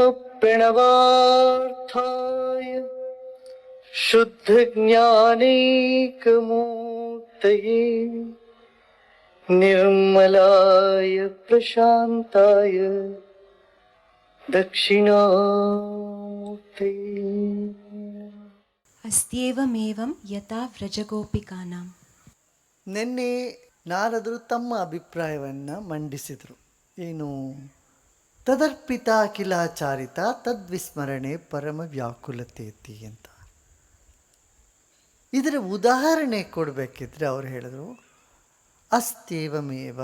प्रणवार्थाय शुद्धज्ञानैकमूर्तये निर्मलाय प्रशान्ताय दक्षिणामूर्तये ಅಸ್ತ್ಯೇವಮೇವಂ ಯಥಾ ವ್ರಜಗೋಪಿಕಾನಾಂ. ನಿನ್ನೆ ನಾರದರು ತಮ್ಮ ಅಭಿಪ್ರಾಯವನ್ನು ಮಂಡಿಸಿದರು. ಏನು? ತದರ್ಪಿತ ಅಖಿಲಾಚಾರಿತ ತದ್ವಿಸ್ಮರಣೆ ಪರಮ ವ್ಯಾಕುಲತೇತಿ ಅಂತ. ಇದರ ಉದಾಹರಣೆ ಕೊಡಬೇಕಿದ್ರೆ ಅವ್ರು ಹೇಳಿದ್ರು ಅಸ್ತೇವಮೇವ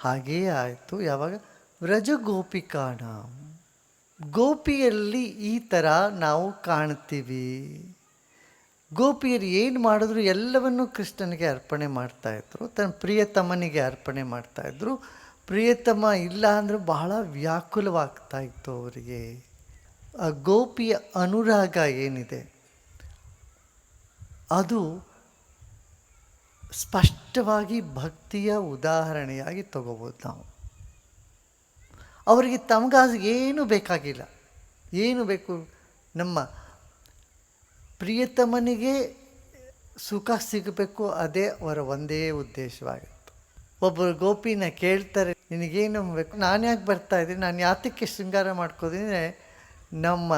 ಹಾಗೆಯೇ ಆಯಿತು, ಯಾವಾಗ? ವ್ರಜಗೋಪಿಕಾಣ. ಗೋಪಿಯಲ್ಲಿ ಈ ಥರ ನಾವು ಕಾಣ್ತೀವಿ. ಗೋಪಿಯರು ಏನು ಮಾಡಿದ್ರು ಎಲ್ಲವನ್ನೂ ಕೃಷ್ಣನಿಗೆ ಅರ್ಪಣೆ ಮಾಡ್ತಾಯಿದ್ರು ತನ್ನ ಪ್ರಿಯತಮನಿಗೆ ಅರ್ಪಣೆ ಮಾಡ್ತಾಯಿದ್ರು ಪ್ರಿಯತಮ ಇಲ್ಲ ಅಂದರೆ ಬಹಳ ವ್ಯಾಕುಲವಾಗ್ತಾ ಇತ್ತು ಅವರಿಗೆ. ಆ ಗೋಪಿಯ ಅನುರಾಗ ಏನಿದೆ? ಅದು ಸ್ಪಷ್ಟವಾಗಿ ಭಕ್ತಿಯ ಉದಾಹರಣೆಯಾಗಿ ತಗೋಬೋದು ನಾವು. ಅವರಿಗೆ ತಮಗಾಗ ಏನು ಬೇಕಾಗಿಲ್ಲ. ಏನು ಬೇಕು? ನಮ್ಮ ಪ್ರಿಯತಮನಿಗೆ ಸುಖ ಸಿಗಬೇಕು, ಅದೇ ಅವರ ಒಂದೇ ಉದ್ದೇಶವಾಗಿತ್ತು. ಒಬ್ಬರು ಗೋಪಿನ ಕೇಳ್ತಾರೆ ನಿನಗೇನು ಬೇಕು? ನಾನು ಯಾಕೆ ಬರ್ತಾ ನಾನು ಯಾತಕ್ಕೆ ಶೃಂಗಾರ ಮಾಡ್ಕೋದಿದ್ರೆ ನಮ್ಮ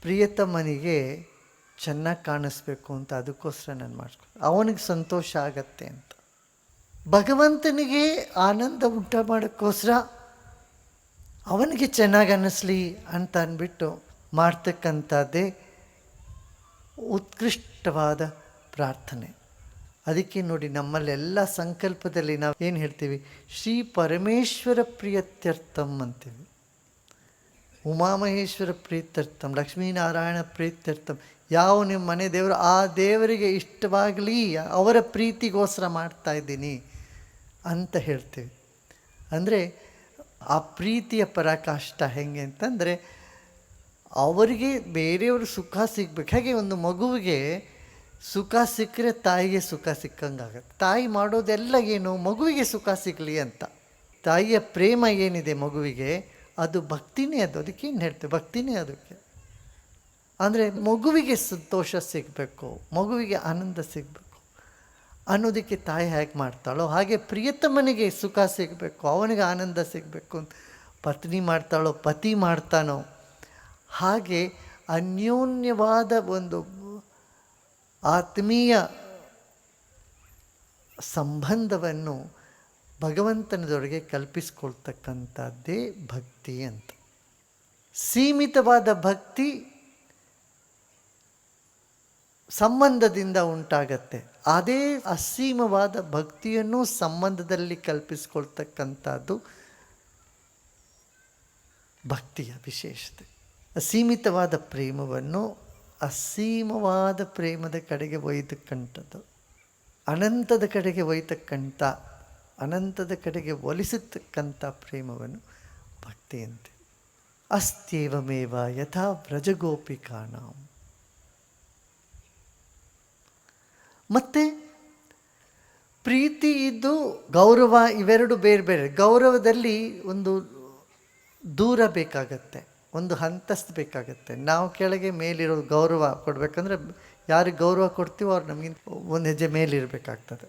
ಪ್ರಿಯತಮನಿಗೆ ಚೆನ್ನಾಗಿ ಕಾಣಿಸ್ಬೇಕು ಅಂತ ಅದಕ್ಕೋಸ್ಕರ ನಾನು ಮಾಡಿಸ್ಕೊ ಅವನಿಗೆ ಸಂತೋಷ ಆಗತ್ತೆ ಅಂತ. ಭಗವಂತನಿಗೆ ಆನಂದ ಉಂಟ ಮಾಡೋಕ್ಕೋಸ್ಕರ ಅವನಿಗೆ ಚೆನ್ನಾಗಿ ಅನ್ನಿಸ್ಲಿ ಅಂತ ಅಂದ್ಬಿಟ್ಟು ಮಾಡ್ತಕ್ಕಂಥದ್ದೇ ಉತ್ಕೃಷ್ಟವಾದ ಪ್ರಾರ್ಥನೆ. ಅದಕ್ಕೆ ನೋಡಿ ನಮ್ಮಲ್ಲೆಲ್ಲ ಸಂಕಲ್ಪದಲ್ಲಿ ನಾವು ಏನು ಹೇಳ್ತೀವಿ? ಶ್ರೀ ಪರಮೇಶ್ವರ ಪ್ರಿಯತ್ಯರ್ಥಂ ಅಂತೀವಿ. ಉಮಾಮಹೇಶ್ವರ ಪ್ರೀತ್ಯರ್ಥಂ ಲಕ್ಷ್ಮೀನಾರಾಯಣ ಪ್ರೀತ್ಯರ್ಥಂ ಯಾವ ನಿಮ್ಮ ಮನೆ ದೇವರು ಆ ದೇವರಿಗೆ ಇಷ್ಟವಾಗಲಿ ಅವರ ಪ್ರೀತಿಗೋಸ್ಕರ ಮಾಡ್ತಾ ಇದ್ದೀನಿ ಅಂತ ಹೇಳ್ತೀವಿ. ಅಂದರೆ ಆ ಪ್ರೀತಿಯ ಪರಾಕಾಷ್ಟ ಹೆಂಗೆ ಅಂತಂದರೆ ಅವರಿಗೆ ಬೇರೆಯವರು ಸುಖ ಸಿಗ್ಬೇಕು. ಹಾಗೆ ಒಂದು ಮಗುವಿಗೆ ಸುಖ ಸಿಕ್ಕರೆ ತಾಯಿಗೆ ಸುಖ ಸಿಕ್ಕಂಗಾಗತ್ತೆ. ತಾಯಿ ಮಾಡೋದೆಲ್ಲ ಏನು? ಮಗುವಿಗೆ ಸುಖ ಸಿಗಲಿ ಅಂತ. ತಾಯಿಯ ಪ್ರೇಮ ಏನಿದೆ ಮಗುವಿಗೆ? ಅದು ಭಕ್ತಿನೇ ಅದು. ಅದಕ್ಕೆ ಏನು ಹೇಳ್ತೇವೆ ಭಕ್ತಿನೇ ಅದಕ್ಕೆ. ಅಂದರೆ ಮಗುವಿಗೆ ಸಂತೋಷ ಸಿಗಬೇಕು. ಮಗುವಿಗೆ ಆನಂದ ಸಿಗಬೇಕು. ಅನ್ನೋದಕ್ಕೆ ತಾಯಿ ಹೇಗೆ ಮಾಡ್ತಾಳೋ? ಹಾಗೆ ಪ್ರಿಯತಮನಿಗೆ ಸುಖ ಸಿಗಬೇಕು. ಅವನಿಗೆ ಆನಂದ ಸಿಗಬೇಕು ಅಂತ ಪತ್ನಿ ಮಾಡ್ತಾಳೋ? ಪತಿ ಮಾಡ್ತಾನೋ? ಹಾಗೆ ಅನ್ಯೋನ್ಯವಾದ ಒಂದು ಆತ್ಮೀಯ ಸಂಬಂಧವನ್ನು ಭಗವಂತನದೊಳಗೆ ಕಲ್ಪಿಸ್ಕೊಳ್ತಕ್ಕಂಥದ್ದೇ ಭಕ್ತಿ ಅಂತ. ಸೀಮಿತವಾದ ಭಕ್ತಿ ಸಂಬಂಧದಿಂದ ಉಂಟಾಗತ್ತೆ. ಅದೇ ಅಸೀಮವಾದ ಭಕ್ತಿಯನ್ನು ಸಂಬಂಧದಲ್ಲಿ ಕಲ್ಪಿಸ್ಕೊಳ್ತಕ್ಕಂಥದ್ದು ಭಕ್ತಿಯ ವಿಶೇಷತೆ. ಅಸೀಮಿತವಾದ ಪ್ರೇಮವನ್ನು ಅಸೀಮವಾದ ಪ್ರೇಮದ ಕಡೆಗೆ ಒಯ್ತಕ್ಕಂಥದ್ದು ಅನಂತದ ಕಡೆಗೆ ಒಯ್ತಕ್ಕಂಥ ಅನಂತದ ಕಡೆಗೆ ಒಲಿಸತಕ್ಕಂಥ ಪ್ರೇಮವನ್ನು ಭಕ್ತಿಯಂತೆ. ಅಸ್ತ್ಯೇವಮೇವ ಯಥಾ ವ್ರಜಗೋಪಿಕಾಣಾಂ ಮತ್ತು ಪ್ರೀತಿ ಇದ್ದು ಗೌರವ ಇವೆರಡು ಬೇರೆ ಬೇರೆ ಗೌರವದಲ್ಲಿ ಒಂದು ದೂರ ಬೇಕಾಗತ್ತೆ. ಒಂದು ಹಂತಸ್ತು ಬೇಕಾಗುತ್ತೆ. ನಾವು ಕೆಳಗೆ ಮೇಲಿರೋ ಗೌರವ ಕೊಡಬೇಕಂದ್ರೆ ಯಾರಿಗೆ ಗೌರವ ಕೊಡ್ತೀವೋ ಅವ್ರು ನಮಗಿಂತ ಒಂದು ಹೆಜ್ಜೆ ಮೇಲಿರಬೇಕಾಗ್ತದೆ.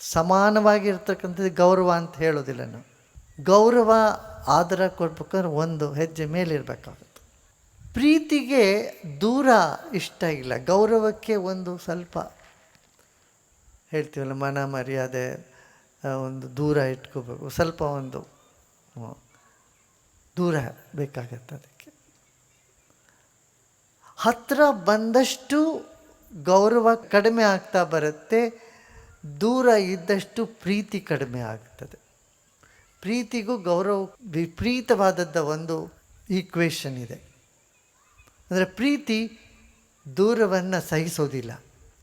ಸಮಾನವಾಗಿರ್ತಕ್ಕಂಥದ್ದು ಗೌರವ ಅಂತ ಹೇಳೋದಿಲ್ಲ ನಾವು. ಗೌರವ, ಆದರ ಕೊಡ್ಬೇಕಂದ್ರೆ ಒಂದು ಹೆಜ್ಜೆ ಮೇಲಿರಬೇಕಾಗುತ್ತೆ. ಪ್ರೀತಿಗೆ ದೂರ ಇಷ್ಟ ಇಲ್ಲ. ಗೌರವಕ್ಕೆ ಒಂದು ಸ್ವಲ್ಪ ಹೇಳ್ತೀವಲ್ಲ ಮನ ಮರ್ಯಾದೆ ಒಂದು ದೂರ ಇಟ್ಕೋಬೇಕು. ಸ್ವಲ್ಪ ಒಂದು ದೂರ ಬೇಕಾಗತ್ತೆ ಅದಕ್ಕೆ ಹತ್ತಿರ ಬಂದಷ್ಟು ಗೌರವ ಕಡಿಮೆ ಆಗ್ತಾ ಬರುತ್ತೆ, ದೂರ ಇದ್ದಷ್ಟು ಪ್ರೀತಿ ಕಡಿಮೆ ಆಗ್ತದೆ. ಪ್ರೀತಿಗೂ ಗೌರವ, ವಿಪರೀತವಾದದ್ದ ಒಂದು ಈಕ್ವೇಷನ್ ಇದೆ. ಅಂದರೆ ಪ್ರೀತಿ ದೂರವನ್ನು ಸಹಿಸೋದಿಲ್ಲ.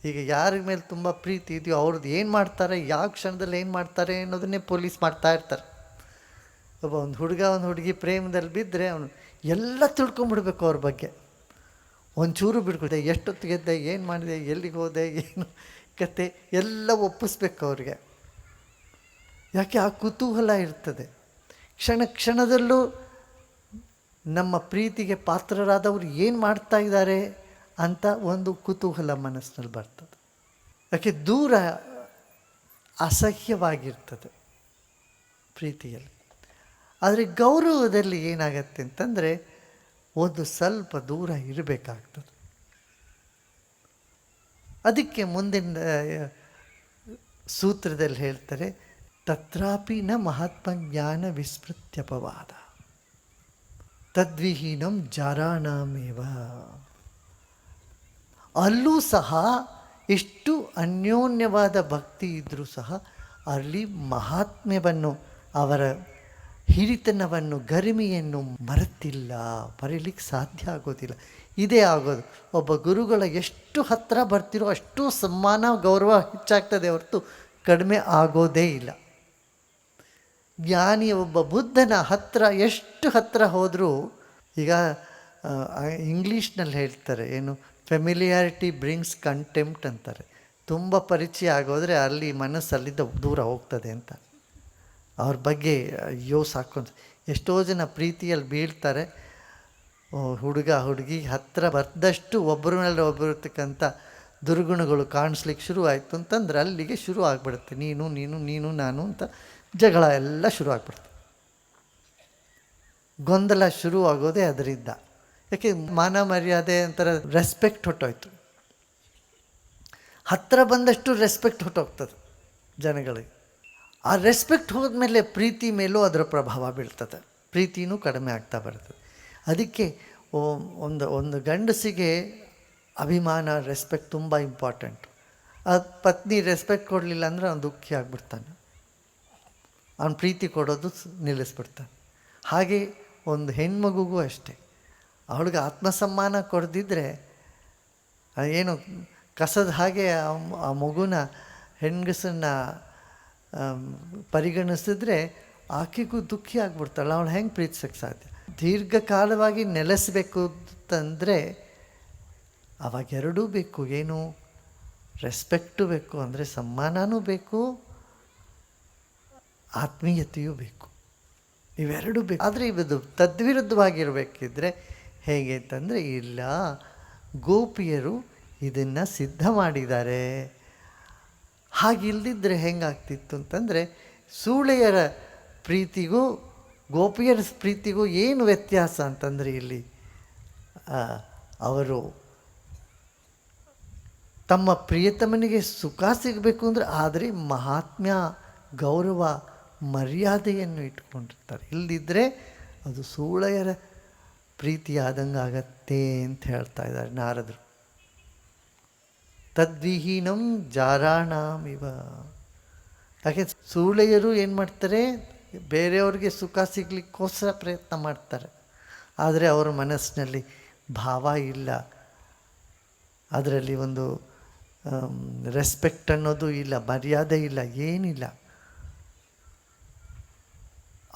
ಈಗ ಯಾರ ಮೇಲೆ ತುಂಬ ಪ್ರೀತಿ ಇದೆಯೋ ಅವ್ರದ್ದು ಏನು ಮಾಡ್ತಾರೆ, ಯಾವ ಕ್ಷಣದಲ್ಲಿ ಏನು ಮಾಡ್ತಾರೆ ಅನ್ನೋದನ್ನೇ ಪೊಲೀಸ್ ಮಾಡ್ತಾ ಇರ್ತಾರೆ. ಒಬ್ಬ ಒಂದು ಹುಡುಗ, ಒಂದು ಹುಡುಗಿ ಪ್ರೇಮದಲ್ಲಿ ಬಿದ್ದರೆ ಅವನು ಎಲ್ಲ ತಿಳ್ಕೊಂಬಿಡ್ಬೇಕು ಅವ್ರ ಬಗ್ಗೆ. ಒಂಚೂರು ಎಷ್ಟೊತ್ತು ಗೆದ್ದೆ, ಏನು ಮಾಡಿದೆ, ಎಲ್ಲಿಗೆ ಹೋದೆ, ಏನು ಕತೆ ಎಲ್ಲ ಒಪ್ಪಿಸ್ಬೇಕು ಅವ್ರಿಗೆ. ಯಾಕೆ, ಆ ಕುತೂಹಲ ಇರ್ತದೆ. ಕ್ಷಣ ಕ್ಷಣದಲ್ಲೂ ನಮ್ಮ ಪ್ರೀತಿಗೆ ಪಾತ್ರರಾದವರು ಏನು ಮಾಡ್ತಾ ಇದ್ದಾರೆ ಅಂತ ಒಂದು ಕುತೂಹಲ ಮನಸ್ಸಿನಲ್ಲಿ ಬರ್ತದೆ. ಯಾಕೆ, ದೂರ ಅಸಹ್ಯವಾಗಿರ್ತದೆ ಪ್ರೀತಿಯಲ್ಲಿ. ಆದರೆ ಗೌರವದಲ್ಲಿ ಏನಾಗತ್ತೆ ಅಂತಂದರೆ ಒಂದು ಸ್ವಲ್ಪ ದೂರ ಇರಬೇಕಾಗ್ತದೆ. ಅದಕ್ಕೆ ಮುಂದಿನ ಸೂತ್ರದಲ್ಲಿ ಹೇಳ್ತಾರೆ, ತತ್ರಾಪಿ ನ ಮಹಾತ್ಮ ಜ್ಞಾನ ವಿಸ್ಮೃತ್ಯಪವಾದ. ತದ್ವಿಹೀನಂ ಜಾರಾಣಾಮೇವ ಅಲ್ಲೂ ಸಹ ಎಷ್ಟು ಅನ್ಯೋನ್ಯವಾದ ಭಕ್ತಿ ಇದ್ದರೂ ಸಹ ಅಲ್ಲಿ ಮಹಾತ್ಮ್ಯವನ್ನು ಅವರ ಹಿರಿತನವನ್ನು ಗರಿಮೆಯನ್ನು ಮರೆತಿಲ್ಲ ಮರೀಲಿಕ್ಕೆ ಸಾಧ್ಯ ಆಗೋದಿಲ್ಲ. ಇದೇ ಆಗೋದು. ಒಬ್ಬ ಗುರುಗಳ ಎಷ್ಟು ಹತ್ತಿರ ಬರ್ತಿರೋ ಅಷ್ಟು ಸಮ್ಮಾನ, ಗೌರವ ಹೆಚ್ಚಾಗ್ತದೆ ಹೊರತು ಕಡಿಮೆ ಆಗೋದೇ ಇಲ್ಲ. ಜ್ಞಾನಿ ಒಬ್ಬ ಬುದ್ಧನ ಹತ್ತಿರ ಎಷ್ಟು ಹತ್ತಿರ ಹೋದರೂ, ಈಗ ಇಂಗ್ಲೀಷ್ನಲ್ಲಿ ಹೇಳ್ತಾರೆ, ಏನು ಫೆಮಿಲಿಯಾರಿಟಿ ಬ್ರಿಂಗ್ಸ್ ಕಂಟೆಂಪ್ಟ್ ಅಂತಾರೆ. ತುಂಬ ಪರಿಚಯ ಆಗೋದ್ರೆ ಅಲ್ಲಿ ಮನಸ್ಸಲ್ಲಿದ್ದ ದೂರ ಹೋಗ್ತದೆ ಅಂತ. ಅವ್ರ ಬಗ್ಗೆ ಅಯ್ಯೋ ಸಾಕು ಎಷ್ಟೋ ಜನ ಪ್ರೀತಿಯಲ್ಲಿ ಬೀಳ್ತಾರೆ. ಹುಡುಗ, ಹುಡುಗಿ ಹತ್ತಿರ ಬರ್ದಷ್ಟು ಒಬ್ಬರ ಮೇಲೆ ಒಬ್ಬರು ಇರ್ತಕ್ಕಂಥ ದುರ್ಗುಣಗಳು ಕಾಣಿಸ್ಲಿಕ್ಕೆ ಶುರು ಆಯಿತು ಅಂತಂದ್ರೆ ಅಲ್ಲಿಗೆ ಶುರು ಆಗಿಬಿಡುತ್ತೆ. ನೀನು ನೀನು ನೀನು, ನಾನು ಅಂತ ಜಗಳ ಎಲ್ಲ ಶುರು ಆಗ್ಬಿಡುತ್ತೆ. ಗೊಂದಲ ಶುರು ಆಗೋದೇ ಅದರಿಂದ. ಯಾಕೆ, ಮಾನ ಮರ್ಯಾದೆ ಅಂತರ ರೆಸ್ಪೆಕ್ಟ್ ಹೊಟ್ಟೋಯ್ತು ಹತ್ತಿರ ಬಂದಷ್ಟು ರೆಸ್ಪೆಕ್ಟ್ ಹೊಟ್ಟೋಗ್ತದೆ ಜನಗಳಿಗೆ. ಆ ರೆಸ್ಪೆಕ್ಟ್ ಹೋದ್ಮೇಲೆ ಪ್ರೀತಿ ಮೇಲೂ ಅದರ ಪ್ರಭಾವ ಬೀಳ್ತದೆ. ಪ್ರೀತಿನೂ ಕಡಿಮೆ ಆಗ್ತಾ ಬರ್ತದೆ. ಅದಕ್ಕೆ ಒಂದು ಒಂದು ಗಂಡಸಿಗೆ ಅಭಿಮಾನ ರೆಸ್ಪೆಕ್ಟ್ ತುಂಬ ಇಂಪಾರ್ಟೆಂಟ್ ಆ ಪತ್ನಿ ರೆಸ್ಪೆಕ್ಟ್ ಕೊಡಲಿಲ್ಲ ಅಂದರೆ ಅವ್ನು ದುಃಖಿ ಆಗಿಬಿಡ್ತಾನೆ. ಅವ್ನು ಪ್ರೀತಿ ಕೊಡೋದು ನಿಲ್ಲಿಸ್ಬಿಡ್ತಾನೆ. ಹಾಗೆ ಒಂದು ಹೆಣ್ಮಗುಗೂ ಅಷ್ಟೇ. ಅವಳಿಗೆ ಆತ್ಮಸಮ್ಮಾನ ಕೊಡದಿದ್ದರೆ ಏನು, ಕಸದ ಹಾಗೆ ಆ ಮಗುನ, ಹೆಂಗಸನ್ನ ಪರಿಗಣಿಸಿದ್ರೆ ಆಕೆಗೂ ದುಃಖಿ ಆಗ್ಬಿಡ್ತಾಳೆ, ಅವಳು ಹೆಂಗೆ ಪ್ರೀತಿಸೋಕ್ಕೆ ಸಾಧ್ಯ? ದೀರ್ಘಕಾಲವಾಗಿ ನೆಲೆಸಬೇಕು ಅಂತಂದರೆ ಅವಾಗ ಎರಡೂ ಬೇಕು, ಏನು ರೆಸ್ಪೆಕ್ಟು ಬೇಕು ಅಂದರೆ ಸಮ್ಮಾನನೂ ಬೇಕು, ಆತ್ಮೀಯತೆಯೂ ಬೇಕು. ಇವೆರಡೂ ಬೇಕು. ಆದರೆ ಇವದು ತದ್ವಿರುದ್ಧವಾಗಿರಬೇಕಿದ್ರೆ ಹೇಗೆ ಅಂತಂದರೆ, ಇಲ್ಲ, ಗೋಪಿಯರು ಇದನ್ನು ಸಿದ್ಧ ಮಾಡಿದ್ದಾರೆ. ಹಾಗಿಲ್ದಿದ್ರೆ ಹೆಂಗಾಗ್ತಿತ್ತು ಅಂತಂದರೆ ಸೂಳೆಯರ ಪ್ರೀತಿಗೂ ಗೋಪಿಯರ ಪ್ರೀತಿಗೂ ಏನು ವ್ಯತ್ಯಾಸ ಅಂತಂದರೆ ಇಲ್ಲಿ ಅವರು ತಮ್ಮ ಪ್ರಿಯತಮನಿಗೆ ಸುಖ ಸಿಗಬೇಕು ಅಂದರೆ ಆದರೆ ಮಹಾತ್ಮ್ಯ, ಗೌರವ, ಮರ್ಯಾದೆಯನ್ನು ಇಟ್ಕೊಂಡಿರ್ತಾರೆ. ಇಲ್ಲದಿದ್ದರೆ ಅದು ಸೂಳೆಯರ ಪ್ರೀತಿ ಆದಂಗೆ ಆಗತ್ತೆ ಅಂತ ಹೇಳ್ತಾ ಇದ್ದಾರೆ ನಾರದರು. ತದ್ವಿಹೀನಂ ಜಾರಾಣಾಮಿವ. ಹಾಗೆ ಸೂಳೆಯರು ಏನು ಮಾಡ್ತಾರೆ? ಬೇರೆಯವ್ರಿಗೆ ಸುಖ ಸಿಗ್ಲಿಕ್ಕೋಸ್ಕರ ಪ್ರಯತ್ನ ಮಾಡ್ತಾರೆ. ಆದರೆ ಅವರ ಮನಸ್ಸಿನಲ್ಲಿ ಭಾವ ಇಲ್ಲ. ಅದರಲ್ಲಿ ಒಂದು ರೆಸ್ಪೆಕ್ಟ್ ಅನ್ನೋದು ಇಲ್ಲ, ಮರ್ಯಾದೆ ಇಲ್ಲ, ಏನಿಲ್ಲ.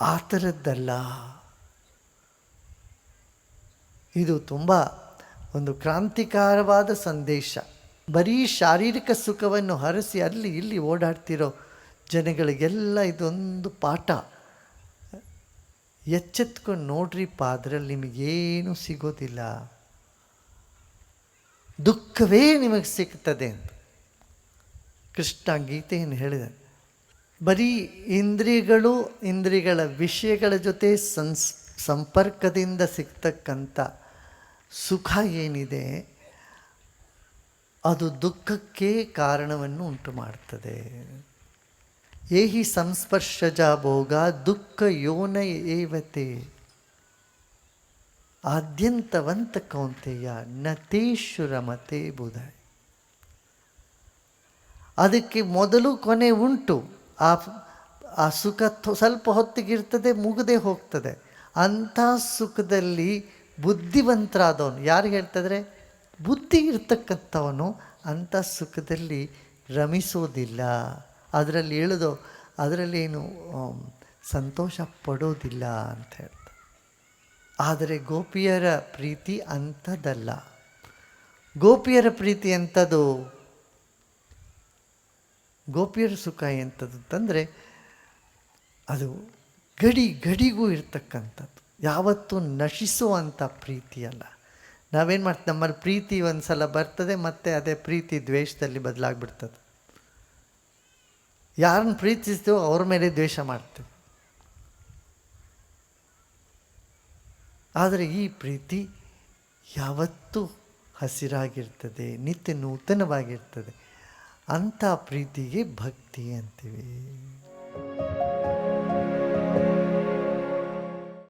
ಆ ಥರದ್ದಲ್ಲ ಇದು ತುಂಬ ಒಂದು ಕ್ರಾಂತಿಕಾರವಾದ ಸಂದೇಶ. ಬರೀ ಶಾರೀರಿಕ ಸುಖವನ್ನು ಹರಸಿ ಅಲ್ಲಿ ಇಲ್ಲಿ ಓಡಾಡ್ತಿರೋ ಜನಗಳಿಗೆಲ್ಲ ಇದೊಂದು ಪಾಠ. ಎಚ್ಚೆತ್ಕೊಂಡು ನೋಡ್ರಿಪ್ಪ, ಅದರಲ್ಲಿ ನಿಮಗೇನು ಸಿಗೋದಿಲ್ಲ. ದುಃಖವೇ ನಿಮಗೆ ಸಿಗ್ತದೆ ಅಂತ. ಕೃಷ್ಣ ಗೀತೆಯನ್ನು ಹೇಳಿದೆ ಬರೀ ಇಂದ್ರಿಯಗಳು, ಇಂದ್ರಿಯಗಳ ವಿಷಯಗಳ ಜೊತೆ ಸಂಸ್, ಸಂಪರ್ಕದಿಂದ ಸಿಗ್ತಕ್ಕಂಥ ಸುಖ ಏನಿದೆ ಅದು ದುಃಖಕ್ಕೆ ಕಾರಣವನ್ನು ಉಂಟು ಮಾಡ್ತದೆ ಏಹಿ ಸಂಸ್ಪರ್ಶಜ ಭೋಗ ದುಃಖ ಯೋನ ಏವತೆ. ಆದ್ಯಂತವಂತ ಕೌಂತೆಯ ನತೇಶು ರಮತೆ ಬುಧ. ಅದಕ್ಕೆ ಮೊದಲು ಕೊನೆ ಉಂಟು. ಆ ಆ ಸುಖ ಸ್ವಲ್ಪ ಹೊತ್ತಿಗಿರ್ತದೆ, ಮುಗದೆ ಹೋಗ್ತದೆ. ಅಂಥ ಸುಖದಲ್ಲಿ ಬುದ್ಧಿವಂತರಾದವನು, ಯಾರು ಹೇಳ್ತಿದ್ರೆ? ಬುದ್ಧಿ ಇರ್ತಕ್ಕಂಥವನು ಅಂಥ ಸುಖದಲ್ಲಿ ರಮಿಸೋದಿಲ್ಲ. ಅದರಲ್ಲಿ ಹೇಳೋದು ಅದರಲ್ಲಿ ಏನು ಆಮ್, ಸಂತೋಷ ಪಡೋದಿಲ್ಲ ಅಂತ ಹೇಳ್ತಾರೆ ಆದರೆ ಗೋಪಿಯರ ಪ್ರೀತಿ ಅಂಥದ್ದಲ್ಲ. ಗೋಪಿಯರ ಪ್ರೀತಿ ಎಂಥದ್ದು ಗೋಪಿಯರ ಸುಖ ಎಂಥದ್ದು ಅಂತಂದರೆ ಅದು ಗಡಿ ಗಡಿಗೂ ಇರ್ತಕ್ಕಂಥದ್ದು. ಯಾವತ್ತೂ ನಶಿಸುವಂಥ ಪ್ರೀತಿ ಅಲ್ಲ ನಾವೇನು ಮಾಡ್ತೀವಿ ನಮ್ಮಲ್ಲಿ ಪ್ರೀತಿ ಒಂದು ಸಲ ಬರ್ತದೆ, ಮತ್ತು ಅದೇ ಪ್ರೀತಿ ದ್ವೇಷದಲ್ಲಿ ಬದಲಾಗ್ಬಿಡ್ತದೆ. ಯಾರನ್ನು ಪ್ರೀತಿಸ್ತೀವೋ ಅವ್ರ ಮೇಲೆ ದ್ವೇಷ ಮಾಡ್ತೀವಿ. ಆದರೆ ಈ ಪ್ರೀತಿ ಯಾವತ್ತೂ ಹಸಿರಾಗಿರ್ತದೆ, ನಿತ್ಯ ನೂತನವಾಗಿರ್ತದೆ. ಅಂಥ ಪ್ರೀತಿಗೆ ಭಕ್ತಿ ಅಂತೀವಿ.